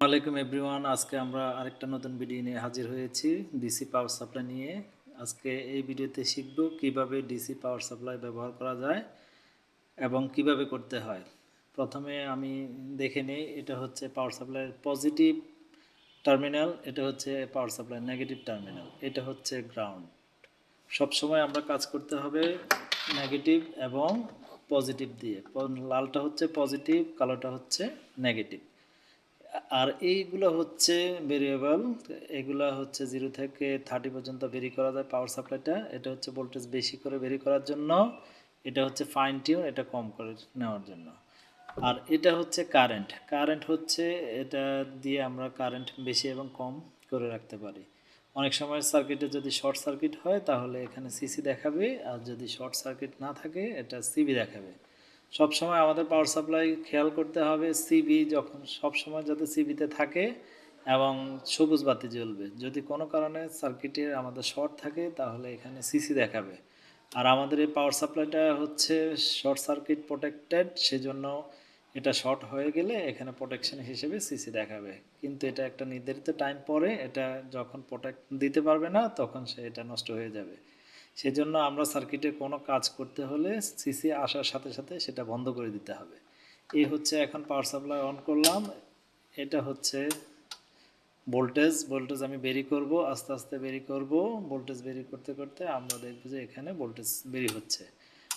ওয়ালাইকুম এভরিওয়ান, আজকে আমরা আরেকটা নতুন ভিডিও নিয়ে হাজির হয়েছি ডিসি পাওয়ার সাপ্লাই নিয়ে। আজকে এই ভিডিওতে শিখব কীভাবে ডিসি পাওয়ার সাপ্লাই ব্যবহার করা যায় এবং কীভাবে করতে হয়। প্রথমে আমি দেখে নিই, এটা হচ্ছে পাওয়ার সাপ্লাইয়ের পজিটিভ টার্মিনাল, এটা হচ্ছে পাওয়ার সাপ্লাই নেগেটিভ টার্মিনাল, এটা হচ্ছে গ্রাউন্ড। সবসময় আমরা কাজ করতে হবে নেগেটিভ এবং পজিটিভ দিয়ে। লালটা হচ্ছে পজিটিভ, কালোটা হচ্ছে নেগেটিভ। আর এইগুলো হচ্ছে ভেরিয়েবল এগুলো হচ্ছে জিরো থেকে থার্টি পর্যন্ত ভেরি করা যায় পাওয়ার সাপ্লাইটা এটা হচ্ছে ভোল্টেজ বেশি করে ভেরি করার জন্য, এটা হচ্ছে ফাইন টিউন এটা কম করে নেওয়ার জন্য। আর এটা হচ্ছে কারেন্ট কারেন্ট হচ্ছে এটা দিয়ে আমরা কারেন্ট বেশি এবং কম করে রাখতে পারি। অনেক সময় সার্কিটে যদি শর্ট সার্কিট হয়, তাহলে এখানে সিসি দেখাবে, আর যদি শর্ট সার্কিট না থাকে, এটা সিবি দেখাবে। সব সময় আমাদের পাওয়ার সাপ্লাই খেয়াল করতে হবে সিবি যখন সব সময় যাতে সিবিতে থাকে এবং সবুজ বাতি জ্বলবে। যদি কোনো কারণে সার্কিটে আমাদের শর্ট থাকে, তাহলে এখানে সিসি দেখাবে। আর আমাদের এই পাওয়ার সাপ্লাইটা হচ্ছে শর্ট সার্কিট প্রোটেক্টেড সেজন্য এটা শর্ট হয়ে গেলে এখানে প্রোটেকশন হিসেবে সিসি দেখাবে। কিন্তু এটা একটা নির্ধারিত টাইম পরে এটা যখন প্রোটেক্ট দিতে পারবে না, তখন সে এটা নষ্ট হয়ে যাবে। সেজন্য আমরা সার্কিটে কোনো কাজ করতে হলে সিসি আসার সাথে সাথে সেটা বন্ধ করে দিতে হবে। এই হচ্ছে এখন পাওয়ার সাপ্লাই অন করলাম। এটা হচ্ছে ভোল্টেজ ভোল্টেজ আমি বেরি করব, আস্তে আস্তে বেরি করব। ভোল্টেজ বেরি করতে করতে আমরা দেখব যে এখানে ভোল্টেজ বেরি হচ্ছে।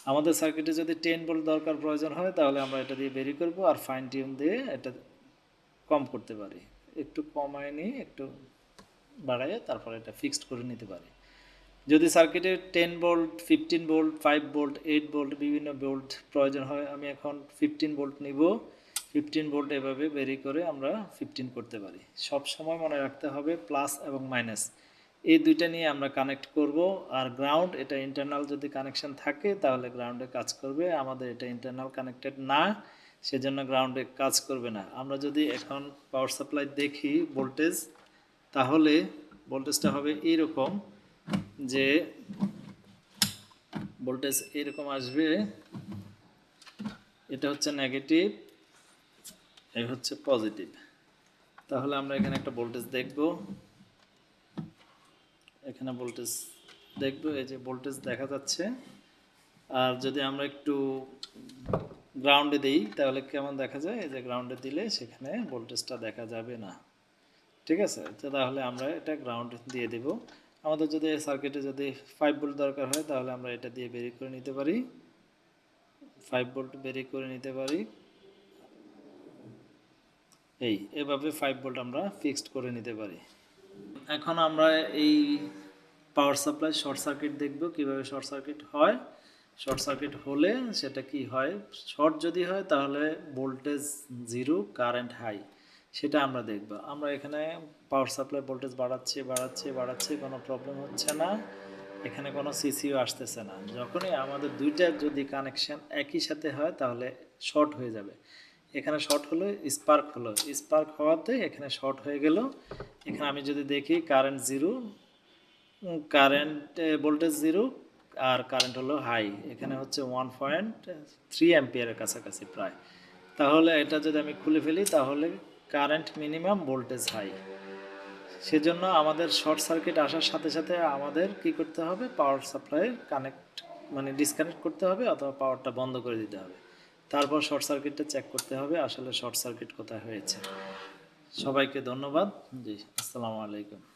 আমাদের সার্কিটে যদি টেন ভোল্ট দরকার প্রয়োজন হয়, তাহলে আমরা এটা দিয়ে বেরি করব আর ফাইন টিউন দিয়ে এটা কম করতে পারি। একটু কমায় নিয়ে, একটু বাড়াইয়ে তারপরে এটা ফিক্সড করে নিতে পারি। যদি সার্কিটে ten volt fifteen volt five volt eight volt বিভিন্ন ভোল্ট প্রয়োজন হয়, আমি এখন ফিফটিন ভোল্ট নিব। ফিফটিন ভোল্ট এভাবে বেরি করে আমরা ফিফটিন করতে পারি। সব সময় মনে রাখতে হবে প্লাস এবং মাইনাস এই দুইটা নিয়ে আমরা কানেক্ট করব। আর গ্রাউন্ড এটা ইন্টারনাল যদি কানেকশন থাকে, তাহলে গ্রাউন্ডে কাজ করবে। আমাদের এটা ইন্টারনাল কানেক্টেড না, সেজন্য গ্রাউন্ডে কাজ করবে না। আমরা যদি এখন পাওয়ার সাপ্লাই দেখি ভোল্টেজ তাহলে ভোল্টেজটা হবে এইরকম। যে ভোল্টেজ এরকম আসবে, এটা হচ্ছে নেগেটিভ এই হচ্ছে পজিটিভ তাহলে আমরা এখানে একটা ভোল্টেজ দেখব। এখানে ভোল্টেজ দেখব, এই যে ভোল্টেজ দেখা যাচ্ছে। আর যদি আমরা একটু গ্রাউন্ডে দিই, তাহলে কেমন দেখা যায়? এই যে গ্রাউন্ডে দিলে সেখানে ভোল্টেজটা দেখা যাবে না। ঠিক আছে? তাহলে আমরা এটা গ্রাউন্ড দিয়ে দেব। আমাদের যদি সার্কিটে যদি ফাইভ ভোল্ট দরকার হয়, তাহলে আমরা এটা দিয়ে বেরি করে নিতে পারি। ফাইভ ভোল্ট বেরি করে নিতে পারি। এই, এভাবে ফাইভ ভোল্ট আমরা ফিক্সড করে নিতে পারি। এখন আমরা এই পাওয়ার সাপ্লাই শর্ট সার্কিট দেখব কীভাবে শর্ট সার্কিট হয়। শর্ট সার্কিট হলে সেটা কি হয়? শর্ট যদি হয়, তাহলে ভোল্টেজ জিরো কারেন্ট হাই সেটা আমরা দেখব। আমরা এখানে পাওয়ার সাপ্লাই ভোল্টেজ বাড়াচ্ছি বাড়াচ্ছি বাড়াচ্ছি, কোনো প্রবলেম হচ্ছে না। এখানে কোনো সিসিও আসতেছে না। যখনই আমাদের দুইটা যদি কানেকশন একই সাথে হয়, তাহলে শর্ট হয়ে যাবে। এখানে শর্ট হলো স্পার্ক হলো। স্পার্ক হওয়াতে এখানে শর্ট হয়ে গেল। এখানে আমি যদি দেখি current zero current voltage zero আর কারেন্ট হলো হাই এখানে হচ্ছে ওয়ান পয়েন্ট থ্রি অ্যাম্পিয়ারের কাছাকাছি প্রায়। তাহলে এটা যদি আমি খুলে ফেলি, তাহলে কারেন্ট মিনিমাম ভোল্টেজ হাই সেজন্য আমাদের শর্ট সার্কিট আসার সাথে সাথে আমাদের কি করতে হবে? পাওয়ার সাপ্লাই কানেক্ট মানে ডিসকানেক্ট করতে হবে অথবা পাওয়ারটা বন্ধ করে দিতে হবে। তারপর শর্ট সার্কিটটা চেক করতে হবে আসলে শর্ট সার্কিট কোথায় হয়েছে। সবাইকে ধন্যবাদ। জি, আসসালামু আলাইকুম।